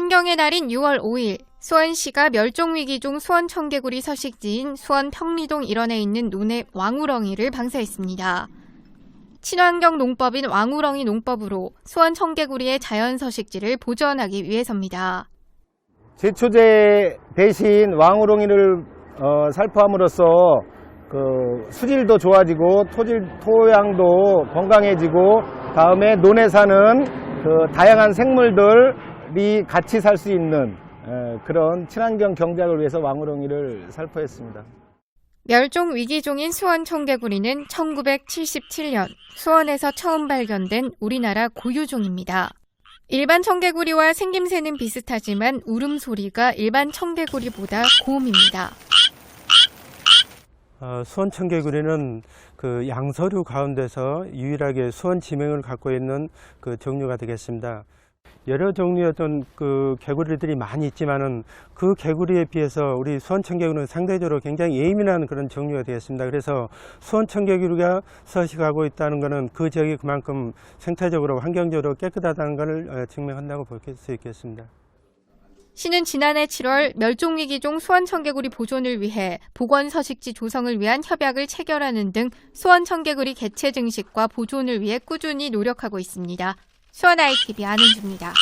환경의 날인 6월 5일 수원시가 멸종위기종 수원 청개구리 서식지인 수원 평리동 일원에 있는 논의 왕우렁이를 방사했습니다. 친환경 농법인 왕우렁이 농법으로 수원 청개구리의 자연 서식지를 보존하기 위해서입니다. 제초제 대신 왕우렁이를 어, 살포함으로써 그 수질도 좋아지고 토질 토양도 건강해지고 다음에 논에 사는 그 다양한 생물들 이 같이 살 수 있는 에, 그런 친환경 경작을 위해서 왕우렁이를 살포했습니다. 멸종 위기종인 수원 청개구리는 1977년 수원에서 처음 발견된 우리나라 고유종입니다. 일반 청개구리와 생김새는 비슷하지만 울음소리가 일반 청개구리보다 고음입니다. 어, 수원 청개구리는 그 양서류 가운데서 유일하게 수원 지명을 갖고 있는 그 종류가 되겠습니다. 여러 종류의 어떤 그 개구리들이 많이 있지만은 그 개구리에 비해서 우리 수원 청개구리는 상대적으로 굉장히 예민한 그런 종류가 되겠습니다. 그래서 수원 청개구리가 서식하고 있다는 것은 그 지역이 그만큼 생태적으로 환경적으로 깨끗하다는 것을 어, 증명한다고 볼 수 있겠습니다. 시는 지난해 7월 멸종위기종 수원청개구리 보존을 위해 보건서식지 조성을 위한 협약을 체결하는 등 수원청개구리 개체 증식과 보존을 위해 꾸준히 노력하고 있습니다. 수원 ITV 안은주입니다.